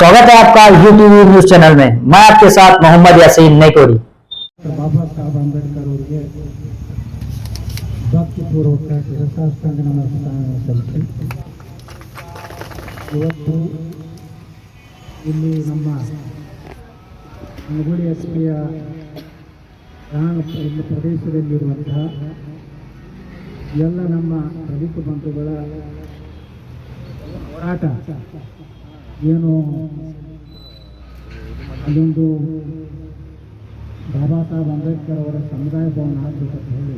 स्वागत है आपका यूट्यूब न्यूज चैनल में मैं आपके साथ मोहम्मद यासीन नईकोरी ಬಾಬಾ ಸಾಹೇಬ್ ಅಂಬೇಡ್ಕರ್ ಅವರಿಗೆ ಭಕ್ತಿಪೂರ್ವಕ ಶಿರಸಾಷ್ಟಾಂಗ ನಮಸ್ಕಾರ ಸಲ್ಲಿಸಿ ಇವತ್ತು ಇಲ್ಲಿ ನಮ್ಮ ಮುಗುಳಿ ಎಸ್ ಪಿಯ ಪ್ರಾಣ ಇಲ್ಲಿ ಪ್ರದೇಶದಲ್ಲಿರುವಂತಹ ಎಲ್ಲ ನಮ್ಮ ದಲಿತ ಬಂಧುಗಳ ಹೋರಾಟ ಏನು ಅಲ್ಲೊಂದು ಬಾಬಾ ಸಾಹೇಬ್ ಅಂಬೇಡ್ಕರ್ ಅವರ ಸಮುದಾಯ ಭವನ ಆಗಬೇಕು ಅಂತ ಹೇಳಿ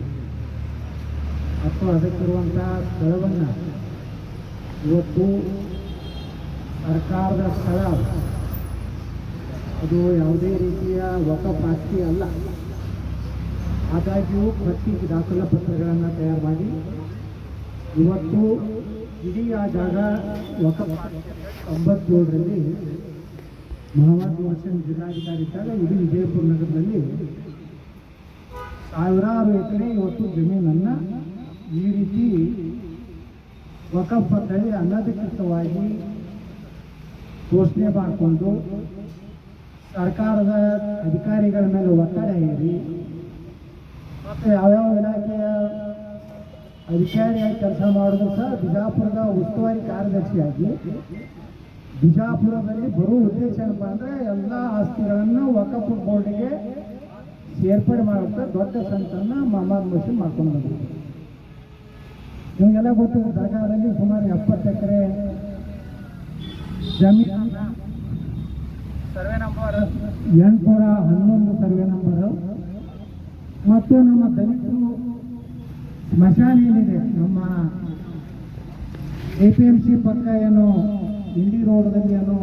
ಅಥವಾ ಅದಕ್ಕಿರುವಂಥ ಸ್ಥಳವನ್ನು ಇವತ್ತು ಸರ್ಕಾರದ ಸ್ಥಳ ಅದು. ಅದು ಯಾವುದೇ ರೀತಿಯ ವಕಫ್ ಆಸ್ತಿ ಅಲ್ಲ ಆದಾಗ್ಯೂ ಪ್ರತಿ ದಾಖಲಾ ಪತ್ರಗಳನ್ನು ತಯಾರು ಮಾಡಿ ಇವತ್ತು ಇಡೀ ಆ ಜಾಗ ವಕಫ್ ತೊಂಬತ್ತೇಳರಲ್ಲಿ ಮಹಮ್ಮದ್ ವರ್ಷನ್ ಜಿಲ್ಲಾಧಿಕಾರಿ ಇದ್ದಾಗ ಇಡೀ ವಿಜಯಪುರ ನಗರದಲ್ಲಿ ಸಾವಿರಾರು ಎಕರೆ ಇವತ್ತು ಜಮೀನನ್ನು ಈ ರೀತಿ ವಕಫ್ ಅಂತೇಳಿ ಅನಧಿಕೃತವಾಗಿ ಘೋಷಣೆ ಮಾಡಿಕೊಂಡು ಸರ್ಕಾರದ ಅಧಿಕಾರಿಗಳ ಮೇಲೆ ಒತ್ತಡ ಹೇರಿ ಮತ್ತು ಯಾವ್ಯಾವ ಇಲಾಖೆಯ ಅಧಿಕಾರಿಯಾಗಿ ಕೆಲಸ ಮಾಡಿದ್ರು ಸಹ ಬಿಜಾಪುರದ ಉಸ್ತುವಾರಿ ಕಾರ್ಯದರ್ಶಿಯಾಗಿ. ಬಿಜಾಪುರದಲ್ಲಿ ಬರೋ ಉದ್ದೇಶ ಏನಪ್ಪ ಅಂದರೆ ಎಲ್ಲ ಆಸ್ತಿಗಳನ್ನು ವಕಫ್ ಬೋರ್ಡಿಗೆ ಸೇರ್ಪಡೆ ಮಾಡುತ್ತಾ ದೊಡ್ಡ ಸಂತನ್ನು ಮಹಮ್ಮದ್ ಮಸೀದ್ ಮಾಡ್ಕೊಂಡು ನಿಮಗೆಲ್ಲ ಗೊತ್ತಿದೆ ಸರ್ಕಾರದಲ್ಲಿ ಸುಮಾರು ಎಪ್ಪತ್ತು ಎಕರೆ ಜಮೀನು ಸರ್ವೆ ನಂಬರ್ ಎಂಟುನೂರ ಹನ್ನೊಂದು ಸರ್ವೆ ನಂಬರು ಮತ್ತು ನಮ್ಮ ದಲಿತರು ಸ್ಮಶಾನ ಏನಿದೆ ನಮ್ಮ ಎ ಪಿ ಎಂ ಸಿ ಪಕ್ಕ ಏನು ಇಂಡಿ ರೋಡ್ದಲ್ಲಿ ಏನು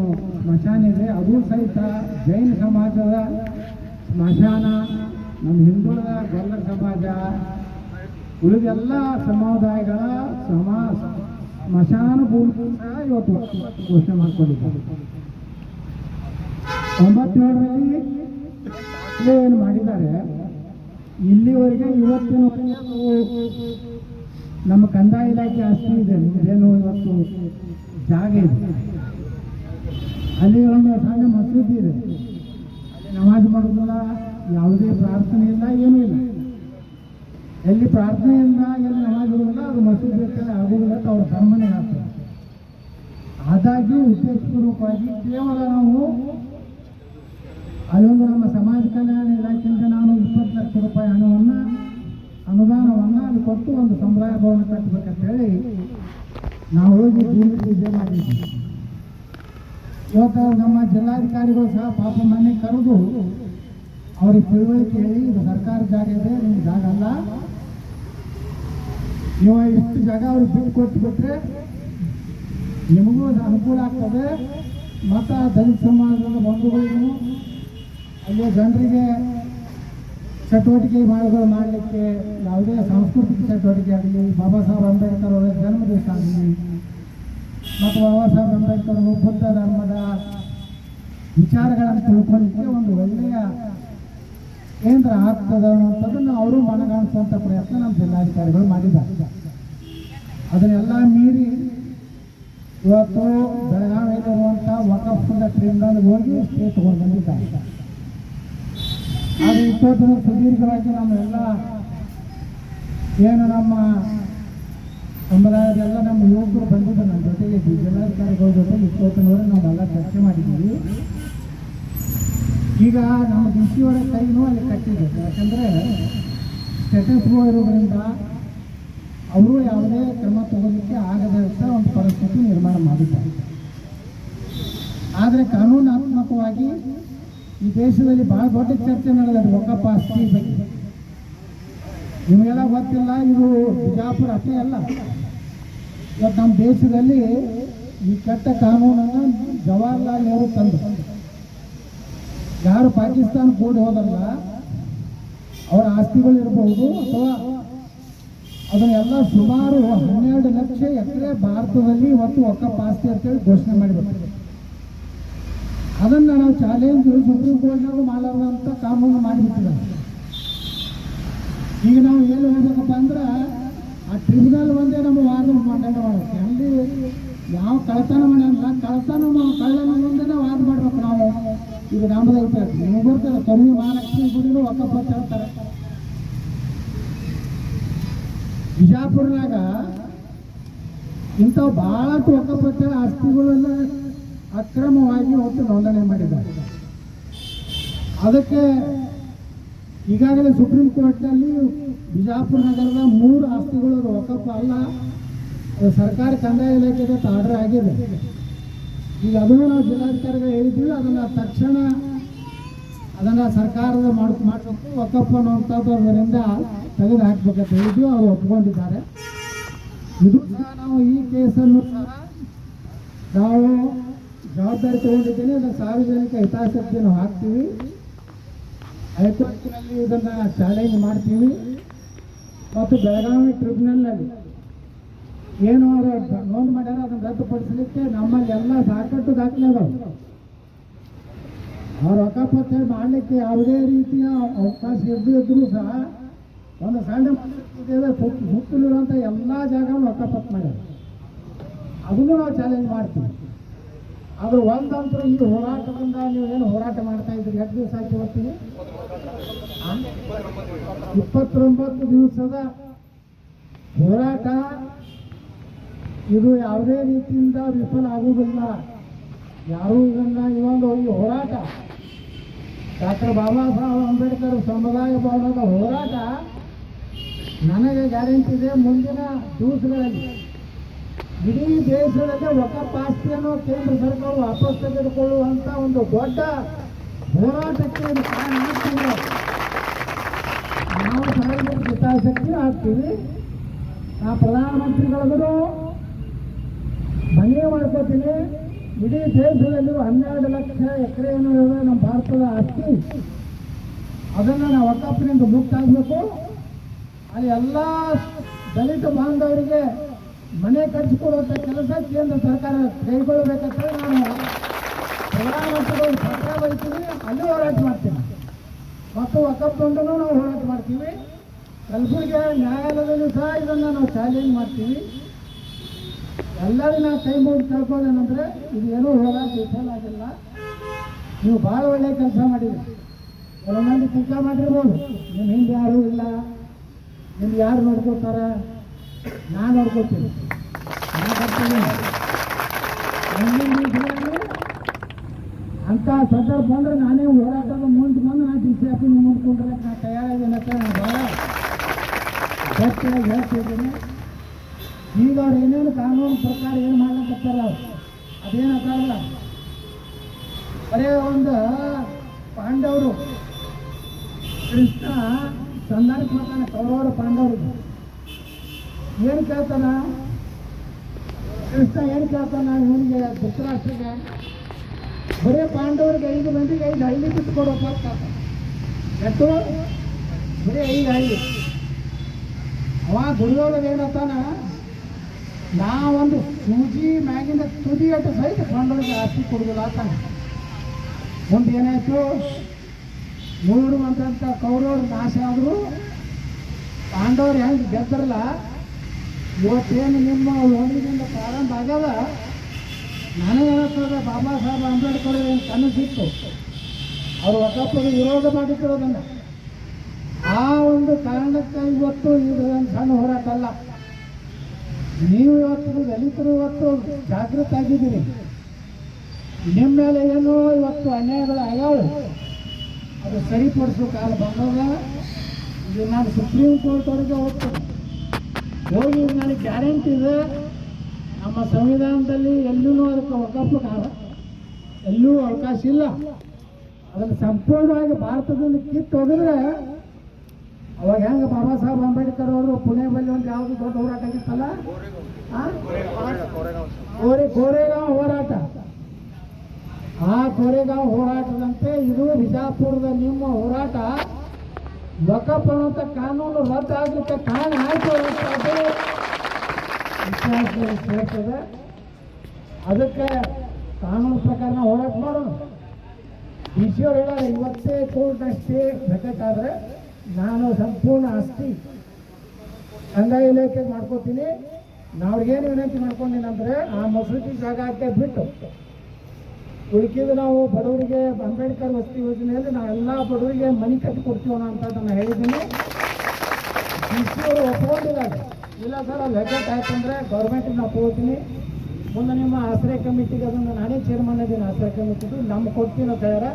ಸ್ಮಶಾನ ಇದೆ. ಅದು ಸಹಿತ ಜೈನ ಸಮಾಜದ ಸ್ಮಶಾನ, ನಮ್ಮ ಹಿಂದುಳಿದ ಗೊಲ್ಲ ಸಮಾಜ ಉಳಿದೆಲ್ಲ ಸಮುದಾಯಗಳ ಸಮಾ ಸ್ಮಶಾನ ಭೂಮಿ ಸಹ ಇವತ್ತು ಘೋಷಣೆ ಮಾಡಿಕೊಂಡಿದ್ದಾರೆ. ಒಂಬತ್ತೇಳರಲ್ಲಿ ಏನು ಮಾಡಿದ್ದಾರೆ? ಇಲ್ಲಿವರೆಗೆ ಇವತ್ತಿನ ನಮ್ಮ ಕಂದಾಯ ಇಲಾಖೆ ಆಸ್ತಿ ಇದೆ. ಏನು ಇವತ್ತು ಜಾಗ ಇದೆ. ಅಲ್ಲಿ ಒಂದು ಸಣ್ಣ ಮಸೂದಿ ಇದೆ. ನಮಾಜ್ ಮಾಡೋದಿಲ್ಲ ಯಾವುದೇ ಪ್ರಾರ್ಥನೆ ಇಲ್ಲ, ಏನೂ ಇಲ್ಲ. ಎಲ್ಲಿ ಪ್ರಾರ್ಥನೆಯಿಂದ ಎಲ್ಲಿ ನಮಾಜ್ ಇರೋದಿಲ್ಲ, ಅದು ಮಸೂದಿ ಇರ್ತದೆ ಅಂತ ಅವ್ರ ಧರ್ಮನೇ ಆಗ್ತದೆ. ಆದಾಗ್ಯೂ ಉದ್ದೇಶಪೂರ್ವಕವಾಗಿ ಕೇವಲ ನಾವು ಅಲ್ಲೊಂದು ನಮ್ಮ ಸಮಾಜ ಕಲ್ಯಾಣ ಲಕ್ಷ ರೂಪಾಯಿ ಹಣವನ್ನು, ಅನುದಾನವನ್ನು ಅಲ್ಲಿ ಕೊಟ್ಟು ಒಂದು ಸಮುದಾಯ ಭವನ ಕಟ್ಟಬೇಕಂತ ಹೇಳಿ ನಾವು ಹೋಗಿ ಪೂಜೆ ಮಾಡಿದ್ದೀವಿ ಇವತ್ತು ನಮ್ಮ ಜಿಲ್ಲಾಧಿಕಾರಿಗಳು ಸಹ ಪಾಪ ಮನೆ ಕರೆದು ಅವ್ರಿಗೆ ತಿಳುವಳಿಕೆ ಹೇಳಿ, ಇದು ಸರ್ಕಾರ ಜಾಗ ಇದೆ, ನಿಮ್ಗೆ ಜಾಗ ಅಲ್ಲ. ನೀವು ಇಷ್ಟು ಜಾಗ ಅವ್ರಿಗೆ ಕೊಟ್ಟು ಬಿಟ್ರೆ ನಿಮಗೂ ಅನುಕೂಲ ಆಗ್ತದೆ. ಮತ್ತು ದಲಿತ ಸಮಾಜದ ಬಂಧುಗಳಿಗೂ ಅಲ್ಲಿ ಜನರಿಗೆ ಚಟುವಟಿಕೆ ಮಾಡೋದು ಮಾಡಲಿಕ್ಕೆ ಯಾವುದೇ ಸಾಂಸ್ಕೃತಿಕ ಚಟುವಟಿಕೆ ಆಗಲಿ, ಬಾಬಾ ಸಾಹೇಬ್ ಅಂಬೇಡ್ಕರ್ ಅವರ ಜನ್ಮ ಆಗಲಿ ಮತ್ತು ಬಾಬಾ ಸಾಹೇಬ್ ಅಂಬೇಡ್ಕರ್ ಅವರು ಬುದ್ಧ ಧರ್ಮದ ವಿಚಾರಗಳನ್ನು ತಿಳ್ಕೊಳ್ಳಿಕ್ಕೆ ಒಂದು ಒಳ್ಳೆಯ ಕೇಂದ್ರ ಆಗ್ತದೆ ಅನ್ನುವಂಥದ್ದನ್ನು ಅವರು ಮನಗಾಣಿಸುವಂಥ ಪ್ರಯತ್ನ ನಮ್ಮ ಜಿಲ್ಲಾಧಿಕಾರಿಗಳು ಮಾಡಿದ್ದಾರೆ. ಅದನ್ನೆಲ್ಲ ಮೀರಿ ಇವತ್ತು ಬೆಳಗಾವಿಯಲ್ಲಿರುವಂಥ ವಕಫ್ ಟ್ರೈನ್ನಲ್ಲಿ ಹೋಗಿ ಸ್ಟೇ ತಗೊಂಡು ಬಂದಿದ್ದಾರೆ. ಆದರೆ ಇಷ್ಟೊತ್ತು ಸುದೀರ್ಘವಾಗಿ ನಮ್ಮೆಲ್ಲ ಏನು ನಮ್ಮ ಸಮುದಾಯದೆಲ್ಲ ನಮ್ಮ ಯುವಕರು ಬಂದಿದ್ದು ನಮ್ಮ ಜೊತೆಗೆ. ಜಿಲ್ಲಾಧಿಕಾರಿಗಳ ಜೊತೆ ಇಷ್ಟೊತ್ತಿನವರೆ ನಾವೆಲ್ಲ ಚರ್ಚೆ ಮಾಡಿದ್ದೀವಿ ಈಗ ನಮ್ಮ ಡಿ ಸಿ ಅವರ ಕೈನೂ ಅಲ್ಲಿ ಕಟ್ಟಿದೆ ಯಾಕಂದರೆ ಸ್ಟೇಟಸ್ ಇರೋದ್ರಿಂದ ಅವರು ಯಾವುದೇ ಕ್ರಮ ಆಗದ ಅಷ್ಟೇ ಒಂದು ಪರಿಸ್ಥಿತಿ ನಿರ್ಮಾಣ ಮಾಡಿದ್ದಾರೆ ಆದರೆ ಕಾನೂನಾತ್ಮಕವಾಗಿ ಈ ದೇಶದಲ್ಲಿ ಬಹಳ ದೊಡ್ಡ ಚರ್ಚೆ ನಡೆದಿದೆ ಒಕ್ಕಪ್ಪ ಆಸ್ತಿ ಬಗ್ಗೆ. ನಿಮಗೆಲ್ಲ ಗೊತ್ತಿಲ್ಲ, ಇದು ಬಿಜಾಪುರ ಅಷ್ಟೇ ಅಲ್ಲ. ಇವತ್ತು ನಮ್ಮ ದೇಶದಲ್ಲಿ ಈ ಕೆಟ್ಟ ಕಾನೂನನ್ನು ಜವಾಹರ್ಲಾಲ್ ನೆಹರು ತಂದು. ಯಾರು ಪಾಕಿಸ್ತಾನ ಕೂಡಿ ಹೋದಲ್ಲ, ಅವರ ಆಸ್ತಿಗಳು ಇರಬಹುದು ಅಥವಾ ಅದನ್ನೆಲ್ಲ ಸುಮಾರು ಹನ್ನೆರಡು ಲಕ್ಷ ಎಕರೆ ಭಾರತದಲ್ಲಿ ಇವತ್ತು ಒಕ್ಕಪ್ಪ ಆಸ್ತಿ ಅಂತೇಳಿ ಘೋಷಣೆ ಮಾಡಿಬಿಡ್ತಾರೆ ಅದನ್ನು ನಾವು ಚಾಲೆಂಜ್ ಸುಪ್ರೀಂ ಕೋರ್ಟ್ನಾಗೂ ಮಾಡಲಾರ್ದಂಥ ಕಾನೂನು ಮಾಡಿಬಿಟ್ಟಿದ್ದಾರೆ. ಈಗ ನಾವು ಏನು ಹೇಳ್ಬೇಕಪ್ಪ ಅಂದ್ರೆ ಆ ಟ್ರಿಬ್ಯುನಲ್ ಒಂದೇ ನಮ್ಮ ವಾದ ಮಂಡನೆ ಮಾಡುತ್ತೆ ಅಲ್ಲಿ ಯಾವ ಕಳತನ ಮಾಡಲ್ಲ ಕಳತನ ಕಳ್ಳನ ನಾವು ವಾದ ಮಾಡ್ಬೇಕು ನಾವು. ಈಗ ನಮ್ಮದು ಐತೆ ನಿಮ್ಗೆ ಬರ್ತದೆ ಕಮ್ಮಿ ಮಹಾಲಕ್ಷ್ಮಿ ಗುಡಿನೂ ಒಕ್ಕಪ್ಪ ಅಂತ ಹೇಳ್ತಾರೆ. ಬಿಜಾಪುರನಾಗ ಇಂಥವು ಭಾಳಷ್ಟು ಒಕ್ಕಪಟ್ಟ ಆಸ್ತಿಗಳೆಲ್ಲ ಅಕ್ರಮವಾಗಿ ಒಟ್ಟು ನೋಂದಣಿ ಮಾಡಿದ್ದಾರೆ. ಅದಕ್ಕೆ ಈಗಾಗಲೇ ಸುಪ್ರೀಂ ಕೋರ್ಟ್ನಲ್ಲಿ ಬಿಜಾಪುರ ನಗರದ ಮೂರು ಆಸ್ತಿಗಳು ಒಕ್ಕಪ್ಪ ಅಲ್ಲ, ಸರ್ಕಾರ ಕಂದಾಯ ಇಲಾಖೆಗೆ ಆರ್ಡರ್ ಆಗಿದೆ. ಈಗ ಅದನ್ನು ನಾವು ಜಿಲ್ಲಾಧಿಕಾರಿಗಳು ಹೇಳಿದ್ವಿ ಅದನ್ನು ತಕ್ಷಣ ಅದನ್ನು ಸರ್ಕಾರದ ಮಾಡ್, ಮಾಡಬೇಕು ಒಕ್ಕಪ್ಪ ಅನ್ನುವಂಥದ್ದು ಅದರಿಂದ ತೆಗೆದು ಹಾಕ್ಬೇಕಂತ ಹೇಳಿದ್ವಿ, ಅವರು ಒಪ್ಕೊಂಡಿದ್ದಾರೆ. ಇದು ಸಹ ನಾವು ಈ ಕೇಸನ್ನು ಸಹ ನಾವು ಜವಾಬ್ದಾರಿ ತಗೊಂಡಿದ್ದೇನೆ, ಅದನ್ನು ಸಾರ್ವಜನಿಕ ಹಿತಾಸಕ್ತಿಯನ್ನು ಹಾಕ್ತೀವಿ. ಹೈಕೋರ್ಟ್ನಲ್ಲಿ ಇದನ್ನು ಚಾಲೆಂಜ್ ಮಾಡ್ತೀವಿ. ಮತ್ತು ಬೆಳಗಾವಿ ಟ್ರಿಬ್ಯುನಲ್ನಲ್ಲಿ ಏನು ಅವರು ನೋಂದು ಮಾಡ್ಯಾರ ಅದನ್ನು ರದ್ದುಪಡಿಸಲಿಕ್ಕೆ ನಮ್ಮಲ್ಲಿ ಎಲ್ಲ ಸಾಕಷ್ಟು ದಾಖಲೆಗಳು ಅವರು ಅಕ್ಕಪಕ್ಕ ಮಾಡಲಿಕ್ಕೆ ಯಾವುದೇ ರೀತಿಯ ಅವಕಾಶ ಇದ್ದು ಇದ್ರೂ ಸಹ ಒಂದು ಸಣ್ಣ ಸುತ್ತಲಿರುವಂಥ ಎಲ್ಲ ಜಾಗವನ್ನು ಅಕ್ಕಪಕ್ಕ ಮಾಡ್ಯಾರ. ಅದನ್ನು ನಾವು ಚಾಲೆಂಜ್ ಮಾಡ್ತೀವಿ. ಆದ್ರೆ ಒಂದಂತರ ಈ ಹೋರಾಟದಿಂದ ನೀವು ಏನು ಹೋರಾಟ ಮಾಡ್ತಾ ಇದ್ರಿ ಎಷ್ಟು ದಿವಸ ಆಯ್ತು ಆ? ಇಪ್ಪತ್ತೊಂಬತ್ತು ದಿವಸದ ಹೋರಾಟ, ಇದು ಯಾವುದೇ ರೀತಿಯಿಂದ ವಿಫಲ ಆಗುವುದಿಲ್ಲ. ಯಾರೂ ಇದನ್ನ ಇವೊಂದು ಈ ಹೋರಾಟ, ಡಾಕ್ಟರ್ ಬಾಬಾ ಸಾಹೇಬ್ ಅಂಬೇಡ್ಕರ್ ಸಮುದಾಯ ಭವನದ ಹೋರಾಟ ನನಗೆ ಗ್ಯಾರಂಟಿ ಇದೆ ಮುಂದಿನ ದಿವಸಗಳಲ್ಲಿ. ಇಡೀ ದೇಶದಲ್ಲಿ ವಕಫ್ ಆಸ್ತಿಯನ್ನು ಕೇಂದ್ರ ಸರ್ಕಾರ ವಾಪಸ್ ತೆಗೆದುಕೊಳ್ಳುವಂತ ಒಂದು ದೊಡ್ಡ ಹೋರಾಟಕ್ಕೆ ನಾವು ಸಾರ್ವಜನಿಕ ಹಿತಾಸಕ್ತಿ ಆಗ್ತೀವಿ. ಆ ಪ್ರಧಾನಮಂತ್ರಿಗಳಿಗೂ ಮನವಿ ಮಾಡ್ಕೋತೀನಿ. ಇಡೀ ದೇಶದಲ್ಲಿರುವ ಹನ್ನೆರಡು ಲಕ್ಷ ಎಕರೆ ಏನು ಇದೆ ನಮ್ಮ ಭಾರತದ ಆಸ್ತಿ. ಅದನ್ನು ನಾವು ಒಕ್ಕಪ್ಪಿನಿಂದ ಮುಕ್ತ ಆಗಬೇಕು ಅಲ್ಲಿ ಎಲ್ಲ ದಲಿತ ಬಾಂಧವರಿಗೆ ಮನೆ ಕಟ್ಟಿಸಿಕೊಡುವಂಥ ಕೆಲಸ ಕೇಂದ್ರ ಸರ್ಕಾರ ಕೈಗೊಳ್ಳಬೇಕಂತ ನಾನು ಪ್ರಧಾನಮಂತ್ರಿಗಳು ಸರ್ಕಾರ ಬರ್ತೀವಿ, ಅಲ್ಲಿ ಹೋರಾಟ ಮಾಡ್ತೀನಿ ಮತ್ತು ವಕಫ್ನೊಂದೂ ನಾವು ಹೋರಾಟ ಮಾಡ್ತೀವಿ. ಕಲಬುರಗಿ ನ್ಯಾಯಾಲಯದಲ್ಲೂ ಸಹ ಇದನ್ನು ನಾವು ಚಾಲೆಂಜ್ ಮಾಡ್ತೀವಿ. ಎಲ್ಲರೂ ನಾವು ಕೈ ಮುಗಿ ತಿಳ್ಕೊಳ್ಳೋದೇನಂದ್ರೆ ಇದು ಏನೂ ಹೋರಾಟ ವಿಫಲ ಆಗಿಲ್ಲ. ನೀವು ಭಾಳ ಒಳ್ಳೆಯ ಕೆಲಸ ಮಾಡಿದ್ರಿ ಕೆಲವು ಮಂದಿ ಕೆಲಸ ಮಾಡಿರ್ಬೋದು. ನಿಮ್ಮ ಹಿಂದೆ ಯಾರೂ ಇಲ್ಲ. ನಿಮ್ಗೆ ಯಾರು ನೋಡ್ಕೋತಾರ ನಾ ನೋಡ್ಕೋತೀನಿ. ನಾನು ಅಂಥ ಸಂದರ್ಭ ಬಂದ್ರೆ ನಾನೇ ಹೋರಾಟದ ಮುಂದೆ ಬಂದು ನಾನು ಡಿ ಸಿ ಆಫೀಸ್ ಮುಂದ್ಕೊಂಡ್ರೆ ನಾ ತಯಾರಾಗಿದ್ದೀನಿ ಅಂತ ನಾನು ಭಾಳ ಗಟ್ಟಿಯಾಗಿ ಹೇಳ್ತಿದ್ದೀನಿ. ಈಗ ಅವ್ರು ಏನೇನು ಕಾನೂನು ಪ್ರಕಾರ ಏನು ಮಾಡ್ಲಕತ್ತಾರ ಅವ್ರು. ಅದೇನು ಅದಾಗಲ್ಲ ಬರೇ ಒಂದು ಪಾಂಡವರು. ಕೃಷ್ಣ ಸಂದರ್ಭ ಕೌರವರು ಪಾಂಡವರಿಗೆ ಏನು ಕೇಳ್ತಾನ? ಕೃಷ್ಣ ಏನು ಕೇಳ್ತಾನ? ಇವನಿಗೆ ಧೃತರಾಷ್ಟ್ರಿಗೆ, ಬರೀ ಪಾಂಡವರಿಗೆ ಐದು ಮಂದಿಗೆ ಐದು ಹಳ್ಳಿ ಬಿಟ್ಟು ಕೊಡೋಕೆ ಆಗ್ತದೆ ಎಷ್ಟು? ಬರೀ ಐದು ಹಳ್ಳಿ. ಅವ ದುರ್ಯೋಧನ ಏನತ್ತಾನ ನಾ ಒಂದು ಸೂಜಿ ಮ್ಯಾಗಿನ ತುದಿ ಅಟ್ಟು ಸಹಿತ ಪಾಂಡವರಿಗೆ ಆಸ್ತಿ ಕೊಡುದಿಲ್ಲ ಅಂತಾನೆ ಮುಂದೆ ಏನಾಯ್ತು? ನೂರು ಅಂತಂತ ಕೌರವ್ರ ನಾಶ ಆದ್ರು. ಪಾಂಡವರು ಹೆಂಗೆ ಗೆದ್ದರಲ್ಲ? ಇವತ್ತೇನು ನಿಮ್ಮ ಓಣಿನಿಂದ ಪ್ರಾರಂಭ ಆಗಲ್ಲ? ನನಗೇನತ್ತದ ಬಾಬಾ ಸಾಹೇಬ್ ಅಂಬೇಡ್ಕರ್ ಏನು ಕನಸಿತ್ತು ಅವರು ಒಕ್ಕಪ್ಪಗೆ ವಿರೋಧ ಮಾಡಿಟ್ಟಿರೋದನ್ನು ಆ ಒಂದು ಕಾರಣಕ್ಕೆ ಇವತ್ತು ಇದು ಸಣ್ಣ ಹೋರಾಟ ಅಲ್ಲ. ನೀವು ಇವತ್ತು ದಲಿತರು ಇವತ್ತು ಜಾಗೃತ ಆಗಿದ್ದೀರಿ. ನಿಮ್ಮ ಮೇಲೆ ಏನೋ ಇವತ್ತು ಅನ್ಯಾಯಗಳು ಆಗ್ಯಾವು ಅದು ಸರಿಪಡಿಸೋ ಕಾಲ ಬಂದಾಗ ಇದು ನಾನು ಸುಪ್ರೀಂ ಕೋರ್ಟ್ ಅವ್ರಿಗೆ ಹೋಗ್ತೇನೆ. ಹೋಗಿ ನನಗೆ ಗ್ಯಾರಂಟಿ ಇದೆ. ನಮ್ಮ ಸಂವಿಧಾನದಲ್ಲಿ ಎಲ್ಲೂ ಅದಕ್ಕೆ ಅವಕಾಶ ಎಲ್ಲೂ ಅವಕಾಶ ಇಲ್ಲ. ಅದನ್ನು ಸಂಪೂರ್ಣವಾಗಿ ಭಾರತದಿಂದ ಕಿತ್ತು ಹೋಗಿದ್ರೆ ಅವಾಗ ಹೆಂಗೆ ಬಾಬಾ ಸಾಹೇಬ್ ಅಂಬೇಡ್ಕರ್ ಅವರು ಪುಣೆ ಬಳಿ ಒಂದು ಯಾವುದು ದೊಡ್ಡ ಹೋರಾಟ ಆಗಿತ್ತಲ್ಲ? ಕೋರೆಗಾಂವ್ ಹೋರಾಟ. ಆ ಕೋರೆಗಾಂವ್ ಹೋರಾಟದಂತೆ ಇದು ಬಿಜಾಪುರದ ನಿಮ್ಮ ಹೋರಾಟ. ಅಂತ ಕಾನೂನು ರದ್ದು ಆಗಲಿಕ್ಕೆ ಕಾರಣ ಆಯಿತು ಅನ್ನೋದು ಇತಿಹಾಸದಲ್ಲಿ ಸೇರ್ತದೆ. ಅದಕ್ಕೆ ಕಾನೂನು ಪ್ರಕಾರ ಹೋರಾಟ ಮಾಡೋಣ. ಡಿ ಸಿ ಅವ್ರು ಹೇಳೋರು ಇವತ್ತೇ ಕೋರ್ಟ್ ಅಷ್ಟೇ ಬೇಕಾದ್ರೆ ನಾನು ಸಂಪೂರ್ಣ ಆಸ್ತಿ ಕಂದಾಯ ಇಲಾಖೆಗೆ ಮಾಡ್ಕೋತೀನಿ. ನಾವ್ರಿಗೇನು ವಿನಂತಿ ಮಾಡ್ಕೊಂಡಿನಂದ್ರೆ ಆ ಮಸೂತಿ ಜಾಗ ಹಾಕಿ ಬಿಟ್ಟು ಉಳಿಕಿದ್ದು ನಾವು ಬಡವರಿಗೆ ಅಂಬೇಡ್ಕರ್ ವಸತಿ ಯೋಜನೆಯಲ್ಲಿ ನಾವು ಎಲ್ಲ ಬಡವರಿಗೆ ಮನೆ ಕಟ್ಟಿ ಕೊಡ್ತೀವಿ ಅಂತ ನಾನು ಹೇಳಿದ್ದೀನಿ. ಅವರು ಒಪ್ಕೊಂಡಿದ್ದಾರೆ ಇಲ್ಲ ಸರ್. ಅದು ಲೆಕ್ಕ ಆಯ್ತಂದ್ರೆ ಗೌರ್ಮೆಂಟಿಗೆ ನಾವು ತಗೋತೀನಿ ಮುಂದೆ ನಿಮ್ಮ ಆಶ್ರಯ ಕಮಿಟಿಗೆ ಅದನ್ನು ನಾನೇ ಚೇರ್ಮನ್ ಇದ್ದೀನಿ ಆಶ್ರಯ ಕಮಿಟಿದು. ನಮ್ಮ ಕೊಡ್ತೀನಿ ಅಂತ ಹೇಳ್ಯಾರ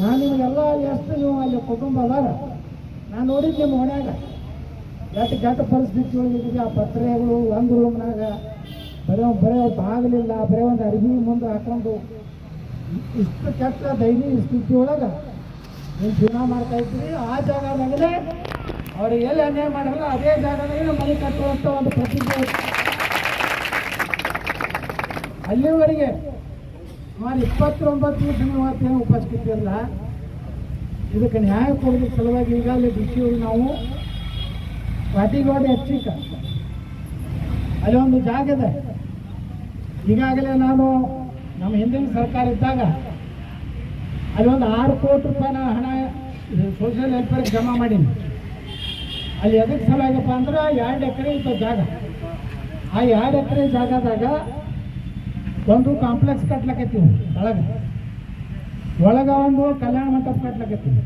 ನಾನು ನಿಮಗೆಲ್ಲ ಎಷ್ಟು ನೀವು ಅಲ್ಲಿ ಕುಟುಂಬ ಅದಾರ? ನಾನು ನೋಡಿದ್ದು ನಿಮ್ಮ ಮನ್ಯಾಗ. ಎಷ್ಟು ಕೆಟ್ಟ ಪರಿಸ್ಥಿತಿ ಒಳಗಿದ್ದೀವಿ. ಆ ಪತ್ರೆಗಳು ಒಂದು ರೂಮ್ನಾಗ ಬರೀ ಬರೀ ಬಾಗಿಲಿಲ್ಲ, ಬರೀ ಒಂದು ಅರ್ಬಿ ಮುಂದೆ ಹಾಕೊಂಡು ಇಷ್ಟು ಕೆಟ್ಟ ದೈನಿಕ ಸ್ಥಿತಿ ಒಳಗೆ ನೀವು ಜೀವನ ಮಾಡ್ತಾ ಇದ್ರಿ ಆ ಜಾಗದಾಗಲೇ ಅವ್ರಿಗೆ ಎಲ್ಲಿ ಅನ್ಯಾಯ ಮಾಡಲ್ಲ ಅದೇ ಜಾಗದಾಗಲೇ ಮನೆ ಕಟ್ಟುವಂಥ ಒಂದು ಪ್ರತಿಜ್ಞೆ. ಅಲ್ಲಿವರೆಗೆ ಸುಮಾರು ಇಪ್ಪತ್ತೊಂಬತ್ತು ಮೂವತ್ತೇನು ಉಪಸ್ಥಿತಿಯಲ್ಲ ಇದಕ್ಕೆ ನ್ಯಾಯ ಕೊಡೋದ್ರ ಸಲುವಾಗಿ ಈಗಾಗಲೇ ಬಿಸಿಯವರು ನಾವು ಪಾಟಿಗೋಡೆ ಹೆಚ್ಚಿಕ ಅಲ್ಲಿ ಒಂದು ಜಾಗ ಇದೆ. ಈಗಾಗಲೇ ನಾನು ನಮ್ಮ ಹಿಂದಿನ ಸರ್ಕಾರ ಇದ್ದಾಗ ಅಲ್ಲಿ ಒಂದು ಆರು ಕೋಟಿ ರೂಪಾಯಿನ ಹಣ ಸೋಷಿಯಲ್ ವೆಲ್ಫೇರ್ ಜಮಾ ಮಾಡೀನಿ ಅಲ್ಲಿ ಎದಕ್ಕೆ ಸಲಾಗಪ್ಪ ಅಂದ್ರೆ ಎರಡು ಎಕರೆ ಇತ್ತು ಜಾಗ. ಆ ಎರಡು ಎಕರೆ ಜಾಗದಾಗ ಒಂದು ಕಾಂಪ್ಲೆಕ್ಸ್ ಕಟ್ಲಕತ್ತೀವಿ ಒಳಗೆ. ಒಳಗೆ ಒಂದು ಕಲ್ಯಾಣ ಮಂಟಪ ಕಟ್ಲಕತ್ತೀವಿ.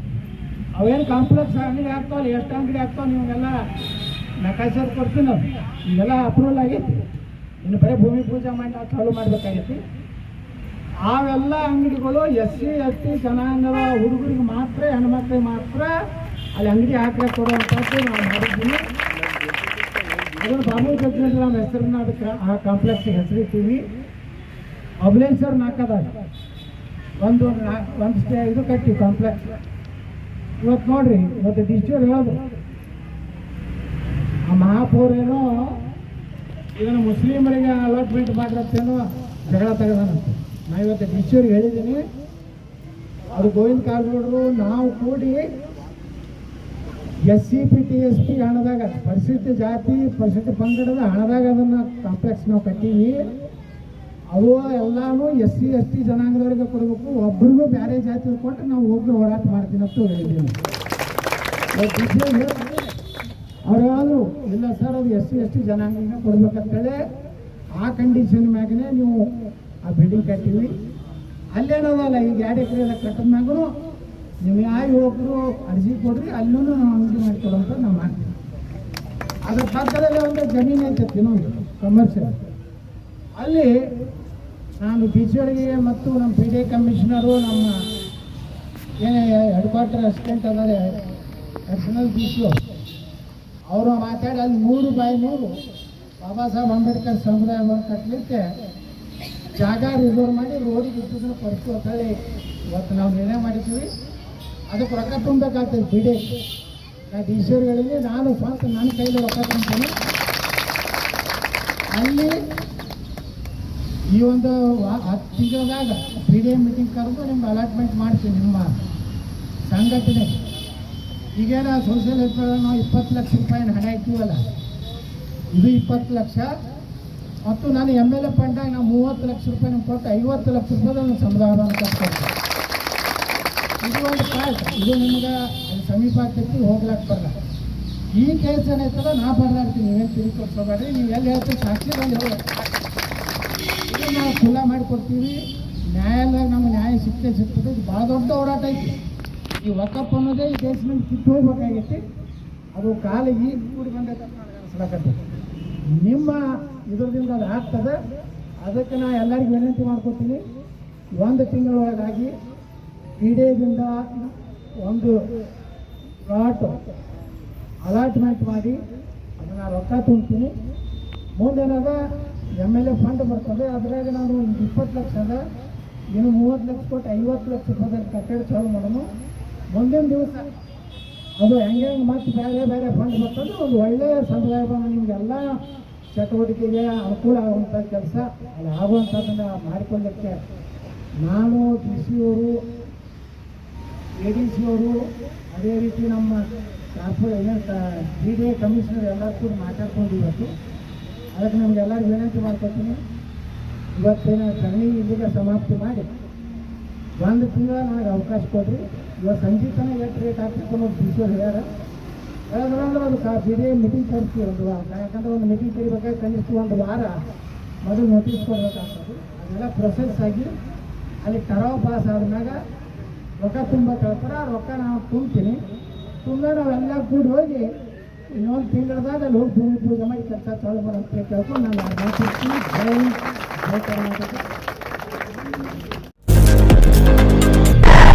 ಅವೇನು ಕಾಂಪ್ಲೆಕ್ಸ್ ಅಂಗಡಿ ಹಾಕ್ತಾವ ಎಷ್ಟು ಅಂಗಡಿ ಆಗ್ತಾವ ನಿಮಗೆಲ್ಲ ನಕಾಶೆ ಕೊಡ್ತೀನಿ. ನಾವು ಈಗೆಲ್ಲ ಅಪ್ರೂವಲ್ ಆಗೈತಿ. ಇನ್ನು ಬರೀ ಭೂಮಿ ಪೂಜೆ ಮಾಡಿ ನಾವು ಚಾಲು ಮಾಡಬೇಕಾಗೈತಿ. ಅವೆಲ್ಲ ಅಂಗಡಿಗಳು ಎಸ್ ಸಿ, ಎಸ್ ಟಿ, ಜನಾಂಗದ ಹುಡುಗರಿಗೆ ಮಾತ್ರ, ಹೆಣ್ಮಕ್ಳಿಗೆ ಮಾತ್ರ ಅಲ್ಲಿ ಅಂಗಡಿ ಹಾಕಿ ಕೊಡುವಂಥದ್ದು ನಾವು ಮಾಡಿದ್ದೀವಿ. ಅದನ್ನು ಬಾಬು ಜಗ್ನಲ್ಲಿ ನಮ್ಮ ಹೆಸರನ್ನ ಅದಕ್ಕೆ ಆ ಕಾಂಪ್ಲೆಕ್ಸ್ಗೆ ಹೆಸರಿಟ್ಟಿವಿ. ಅಬ್ಲೇಶ್ವರ್ ನಾಲ್ಕದಾಗ ಒಂದು ಒಂದು ಸ್ಟೇ, ಇದು ಕಟ್ಟಿ ಕಾಂಪ್ಲೆಕ್ಸ್ ಇವತ್ತು ನೋಡ್ರಿ, ಇವತ್ತು ಡಿಸ್ಟ್ಯೂರ್ ಹೇಳಿದ್ರು ಆ ಮಹಾಪೌರೇನೋ ಇದನ್ನು ಮುಸ್ಲಿಮರಿಗೆ ಅಲಾಟ್ಮೆಂಟ್ ಮಾಡಿರತ್ತೇನೋ ಜಗಳ ತೆಗೆದಾನಂತೆ. ನಾ ಇವತ್ತು ಬಿಚ್ಚೂರಿಗೆ ಹೇಳಿದ್ದೀನಿ. ಅದು ಗೋವಿಂದ ಕಾರಜೋಳರು, ನಾವು ಕೂಡಿ S C P T S P ಹಣದಾಗ ಪರಿಶಿಷ್ಟ ಜಾತಿ ಪರಿಶಿಷ್ಟ ಪಂಗಡದ ಹಣದಾಗ ಅದನ್ನು ಕಾಂಪ್ಲೆಕ್ಸ್ ನಾವು ಕಟ್ಟೀವಿ. ಅವು ಎಲ್ಲಾನು ಎಸ್ ಸಿ ಎಸ್ ಟಿ ಜನಾಂಗದವರಿಗೆ ಕೊಡಬೇಕು. ಒಬ್ರಿಗೂ ಬೇರೆ ಜಾತಿ ಕೊಟ್ಟು ನಾವು ಹೋಗಿ ಹೋರಾಟ ಮಾಡ್ತೀನಿ ಅಂತ ಹೇಳಿದ್ದೀನಿ. ಅವ್ರು ಹೇಳಿದ್ರು. ಇಲ್ಲ ಸರ್, ಅದು ಎಸ್ ಸಿ ಎಸ್ ಟಿ ಜನಾಂಗಕ್ಕೆ ಕೊಡ್ಬೇಕಂತೇಳಿ. ಆ ಕಂಡೀಷನ್ ಮ್ಯಾಗನೇ ನೀವು ಆ ಬಿಲ್ಡಿಂಗ್ ಕಟ್ಟಿವಿ ಅಲ್ಲೇನದಲ್ಲ ಈಗ ಎರಡು ಎಕರೆ ಎಲ್ಲ ಕಟ್ಟಿದ ಮ್ಯಾಗೂ ನೀವು ಯಾವ ಯುವಕರು ಅರ್ಜಿ ಕೊಡ್ರಿ ಅಲ್ಲೂ ಅಂಗಡಿ ಅಂತ ನಾವು ಮಾಡ್ತೀವಿ. ಅದ್ರ ಪಕ್ಕದಲ್ಲೇ ಒಂದು ಜಮೀನು ಐತೆ ಇನ್ನೊಂದು ಕಮರ್ಷಿಯಲ್ ಅಲ್ಲಿ ನಾನು ಟೀಚರ್ಗೆ ಮತ್ತು ನಮ್ಮ ಪಿ ಡಿ ಕಮಿಷನರು ನಮ್ಮ ಏನೇ ಹೆಡ್ ಕ್ವಾರ್ಟರ್ ಅಸಿಸ್ಟೆಂಟ್ ಅದಾರೆ ಪರ್ಸನಲ್ ಪಿ ಸಿ ಅವರು ಮಾತಾಡಿ ಅಲ್ಲಿ ನೂರು ಬಾಯಿ ನೂರು ಬಾಬಾ ಸಾಹೇಬ್ ಅಂಬೇಡ್ಕರ್ ಸಮುದಾಯ ಕಟ್ಟಲಿಕ್ಕೆ ಜಾಗ ರಿಸರ್ವ್ ಮಾಡಿ ರೋಡಿಗೆ ಇದ್ದದನ್ನ ಪರಿಸ್ಥಿತಿ ಅಂತ ಹೇಳಿ ಇವತ್ತು ನಾವು ನಿರ್ಣಯ ಮಾಡಿದ್ದೀವಿ. ಅದಕ್ಕೆ ರೊಕ್ಕ ತುಂಬಬೇಕಾಗ್ತದೆ, ಬಿಡಿ. ನಾ ಡಿ ಸಿ ಅವ್ರುಗಳಿಗೆ ನಾನು ಸ್ವಂತ ನನ್ನ ಕೈಲಿ ರೊಕ್ಕ ತುಂಬ್ತೀನಿ ಅಲ್ಲಿ ಈ ಒಂದು ಹತ್ತು ತಿಂಗಳದಾಗ ಪಿ ಡಿ ಮೀಟಿಂಗ್ ಕರೆದು ನಿಮ್ಗೆ ಅಲಾಟ್ಮೆಂಟ್ ಮಾಡ್ತೀನಿ ನಿಮ್ಮ ಸಂಘಟನೆ. ಈಗೇನ ಸೋಷಿಯಲ್ ಹೆಲ್ಪ್ ನಾವು ಇಪ್ಪತ್ತು ಲಕ್ಷ ರೂಪಾಯಿನ ಹಣ ಇದ್ದೀವಲ್ಲ ಇದು ಇಪ್ಪತ್ತು ಲಕ್ಷ. ಮತ್ತು ನಾನು ಎಂ ಎಲ್ ಎ ಫಂಡಾಗ ನಾವು ಮೂವತ್ತು ಲಕ್ಷ ರೂಪಾಯಿ ಕೊಟ್ಟು ಐವತ್ತು ಲಕ್ಷ ರೂಪಾಯಿ ಸಮುದಾಯ ಕಟ್ಕೊಡ್ತೀನಿ ಇದು ಒಂದು ಪಾರ್ಟ್ ಇದು ನಿಮ್ಗೆ ಸಮೀಪ ಆಗ್ತೈತಿ, ಹೋಗ್ಲಾಕ್ ಬರಲ್ಲ. ಈ ಕೇಸ್ ಏನೈತದ ನಾ ಬರ್ಲಾಡ್ತೀನಿ ನೀವೇನು ತಿಳ್ಕೊಡ್ಸೋಬೇಡ್ರಿ ನೀವು ಎಲ್ಲಿ ಹೇಳ್ತೀವಿ ಸಾಕ್ಷಿದಲ್ಲಿ ಬಂದು ಇದು ನಾವು ಖುಲ್ಲ ಮಾಡಿಕೊಡ್ತೀವಿ ನ್ಯಾಯಾಲಯ ನಮ್ಮ ನ್ಯಾಯ ಸಿಕ್ಕೇ ಸಿಗ್ತದೆ. ಇದು ಭಾಳ ದೊಡ್ಡ ಹೋರಾಟ ಐತಿ. ಈ ವಕಪ್ ಅನ್ನೋದೇ ಈ ದೇಶದಲ್ಲಿ ಕಿತ್ತು ಹೋಗ್ಬೇಕಾಗೈತಿ. ಅದು ಕಾಲಿಗೆ ಕೂಡಿ ಬಂದೈತೆ ನಿಮ್ಮ ಇದರದಿಂದ ಅದು ಆಗ್ತದೆ. ಅದಕ್ಕೆ ನಾ ಎಲ್ಲರಿಗೂ ವಿನಂತಿ ಮಾಡ್ಕೊತೀನಿ. ಒಂದು ತಿಂಗಳೊಳಗಾಗಿ ಕ್ರೀಡೆಯಿಂದ ಒಂದು ಪ್ಲಾಟ್ ಅಲಾಟ್ಮೆಂಟ್ ಮಾಡಿ ಅದನ್ನು ರೊಕ್ಕ ತುಂಬ್ತೀನಿ. ಮುಂದೇನದ ಎಂ ಎಲ್ ಎ ಫಂಡ್ ಬರ್ತದೆ. ಅದ್ರಾಗ ನಾನು ಒಂದು ಇಪ್ಪತ್ತು ಲಕ್ಷ ಅದ. ಇನ್ನು ಮೂವತ್ತು ಲಕ್ಷ ಕೊಟ್ಟು ಐವತ್ತು ಲಕ್ಷ ರೂಪಾಯಿ ಕಟ್ಟಡ ಚಾಲು ಮಾಡೋಣ ಮುಂದಿನ ದಿವಸ ಅದು ಹೆಂಗೆ ಮತ್ತೆ ಬೇರೆ ಬೇರೆ ಫಂಡ್ ಬರ್ತದೆ. ಒಂದು ಒಳ್ಳೆಯ ಸಂದರ್ಭ ನಿಮಗೆಲ್ಲ ಚಟುವಟಿಕೆಗೆ ಅನುಕೂಲ ಆಗುವಂಥ ಕೆಲಸ ಅಲ್ಲಿ ಆಗುವಂಥದ್ದನ್ನು ಮಾಡಿಕೊಳ್ಳಕ್ಕೆ ನಾನು ಡಿ ಸಿ ಅವರು ಎ ಡಿ ಸಿ ಅವರು ಅದೇ ರೀತಿ ನಮ್ಮ corporate B D A commissioner ಎಲ್ಲರೂ ಕೂಡ ಮಾತಾಡ್ಕೊಂಡು ಇವತ್ತು ಅದಕ್ಕೆ ನಮಗೆಲ್ಲರಿಗೂ ವಿನಂತಿ ಮಾಡ್ಕೊತೀನಿ. ಇವತ್ತಿನ ಸರಣಿ ಇಲ್ಲಿಗೆ ಸಮಾಪ್ತಿ ಮಾಡಿ. ಒಂದು ತಿಂಗಳ ನನಗೆ ಅವಕಾಶ ಕೊಡ್ರಿ. ಇವತ್ತು ಸಂಜೆ ತನಕ ಎಷ್ಟು ರೇಟ್ ಆಗ್ತಿತ್ತು ಅನ್ನೋದು ಡಿ ಸಿ ಅವ್ರು ಹೇಳ್ಯಾರ. ಹೇಳಿದ್ರೆ ಅದು ಕಾ ಸಿ ಡಿ ಮೀಟಿಂಗ್ ಕರೆಸಿ ಒಂದು ವಾರ. ಯಾಕಂದ್ರೆ ಒಂದು ಮೀಟಿಂಗ್ ಕರಿಬೇಕಾದ್ರೆ ಕನಿಷ್ಠ ಒಂದು ವಾರ ಮೊದಲು ನೋಟಿಸ್ ಕೊಡ್ಬೇಕಾಗ್ತದೆ. ಅದೆಲ್ಲ ಪ್ರೊಸೆಸ್ ಆಗಿ ಅಲ್ಲಿ ಕರಾವ್ ಪಾಸ್ ಆದ್ಮ್ಯಾಗ ರೊಕ್ಕ ತುಂಬ ಕಳ್ತಾರ ರೊಕ್ಕ ನಾವು ತುಂಬ್ತೀನಿ. ತುಂಬ ನಾವೆಲ್ಲ ಕೂಡಿ ಹೋಗಿ ಇನ್ನೊಂದು ತಿಂಗಳದಾಗ ಅಲ್ಲಿ ಹೋಗಿ ಭೂಮಿ ಪೂಜೆ ಮಾಡಿ ಕೆಲಸ ಚಾಲು ಅಂತ ಕೇಳ್ಕೊಂಡು ನಾನು. ಜೈ ಜೈ ಕರ್ನಾಟಕ.